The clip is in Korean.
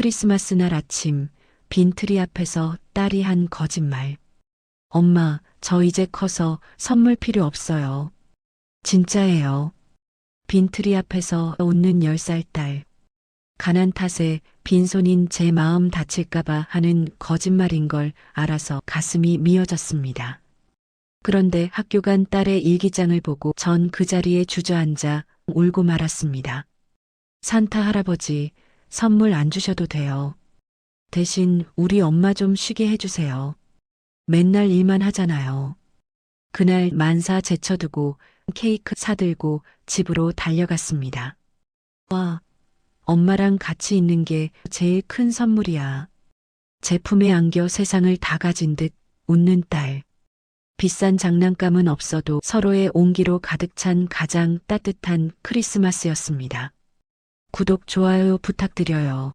크리스마스 날 아침 빈트리 앞에서 딸이 한 거짓말. 엄마, 저 이제 커서 선물 필요 없어요. 진짜예요. 빈트리 앞에서 웃는 10살 딸. 가난 탓에 빈손인 제 마음 다칠까봐 하는 거짓말인 걸 알아서 가슴이 미어졌습니다. 그런데 학교 간 딸의 일기장을 보고 전 그 자리에 주저앉아 울고 말았습니다. 산타 할아버지, 선물 안 주셔도 돼요. 대신 우리 엄마 좀 쉬게 해주세요. 맨날 일만 하잖아요. 그날 만사 제쳐두고 케이크 사들고 집으로 달려갔습니다. 와, 엄마랑 같이 있는 게 제일 큰 선물이야. 제품에 안겨 세상을 다 가진 듯 웃는 딸. 비싼 장난감은 없어도 서로의 온기로 가득 찬 가장 따뜻한 크리스마스였습니다. 구독, 좋아요 부탁드려요.